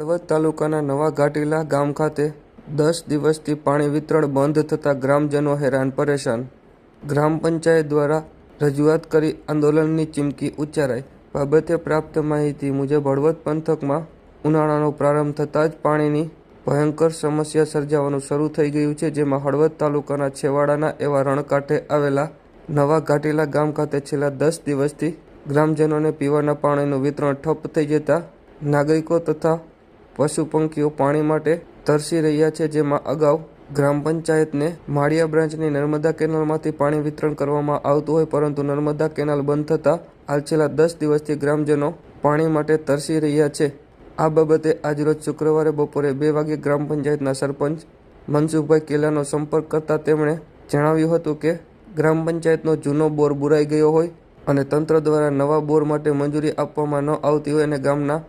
હળવદ તાલુકાના નવા ઘાટીલા ગામ ખાતે દસ દિવસથી પાણી વિતરણ બંધ થતાં ગ્રામજનો હેરાન પરેશાન. ગ્રામ પંચાયત દ્વારા રજૂઆત કરી આંદોલનની ચીમકી ઉચ્ચારાઈ. બાબતે પ્રાપ્ત માહિતી મુજબ હળવદ પંથકમાં ઉનાળાનો પ્રારંભ થતાં જ પાણીની ભયંકર સમસ્યા સર્જાવાનું શરૂ થઈ ગયું છે, જેમાં હળવદ તાલુકાના છેવાડાના એવા રણકાંઠે આવેલા નવા ઘાટીલા ગામ ખાતે છેલ્લા દસ દિવસથી ગ્રામજનોને પીવાના પાણીનું વિતરણ ઠપ થઈ જતા નાગરિકો તથા પશુ પંખીઓ પાણી માટે તરસી રહ્યા છે, જેમાં અગાઉ ગ્રામ પંચાયતને માળિયા બ્રાન્ચની નર્મદા કેનાલમાંથી પાણી વિતરણ કરવામાં આવતું હોય, પરંતુ નર્મદા કેનાલ બંધ થતાં હાલ છેલ્લા દસ દિવસથી ગ્રામજનો પાણી માટે તરસી રહ્યા છે. આ બાબતે આજરોજ શુક્રવારે બપોરે બે વાગે ગ્રામ પંચાયતના સરપંચ મનસુખભાઈ કેલાનો સંપર્ક કરતા તેમણે જણાવ્યું હતું કે, ગ્રામ પંચાયતનો જૂનો બોર બુરાઈ ગયો હોય અને તંત્ર દ્વારા નવા બોર માટે મંજૂરી આપવામાં ન આવતી હોય અને ગામના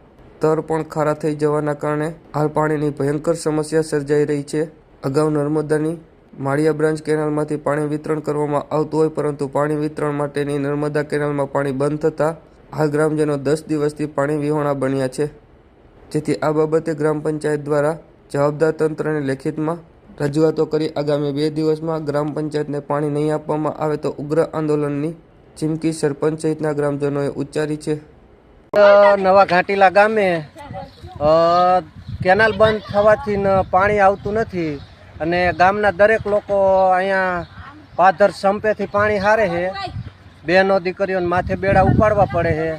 તર પણ ખારા થઈ જવાના કારણે હાલ પાણીની ભયંકર સમસ્યા સર્જાઈ રહી છે. અગાઉ નર્મદાની માળિયા બ્રાન્ચ કેનાલમાંથી પાણી વિતરણ કરવામાં આવતું હોય, પરંતુ પાણી વિતરણ માટેની નર્મદા કેનાલમાં પાણી બંધ થતાં હાલ ગ્રામજનો દસ દિવસથી પાણી વિહોણા બન્યા છે. જેથી આ બાબતે ગ્રામ પંચાયત દ્વારા જવાબદાર તંત્રને લેખિતમાં રજૂઆતો કરી આગામી બે દિવસમાં ગ્રામ પંચાયતને પાણી નહીં આપવામાં આવે તો ઉગ્ર આંદોલનની ચીમકી સરપંચ સહિતના ગ્રામજનોએ ઉચ્ચારી છે. નવા ઘાટીલા ગામે કેનાલ બંધ થવાથી પાણી આવતું નથી અને ગામના દરેક લોકો અહીંયા પાધર સંપેથી પાણી હારે છે. બહેનો દીકરીઓને માથે બેડા ઉપાડવા પડે છે.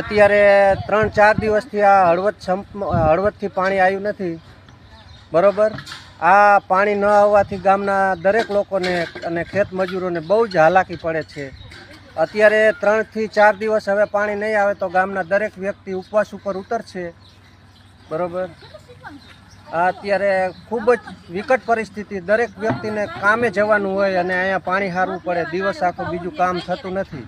અત્યારે ત્રણ ચાર દિવસથી આ હળવદ સંપ, હળવદથી પાણી આવ્યું નથી. બરોબર? આ પાણી ન આવવાથી ગામના દરેક લોકોને અને ખેત મજૂરોને બહુ જ હાલાકી પડે છે. અત્યારે ત્રણથી ચાર દિવસ હવે પાણી નહીં આવે તો ગામના દરેક વ્યક્તિ ઉપવાસ ઉપર ઉતરશે. બરોબર? અત્યારે ખૂબ જ વિકટ પરિસ્થિતિ. દરેક વ્યક્તિને કામે જવાનું હોય અને અહીંયા પાણી હારવું પડે. દિવસ આખો બીજું કામ થતું નથી.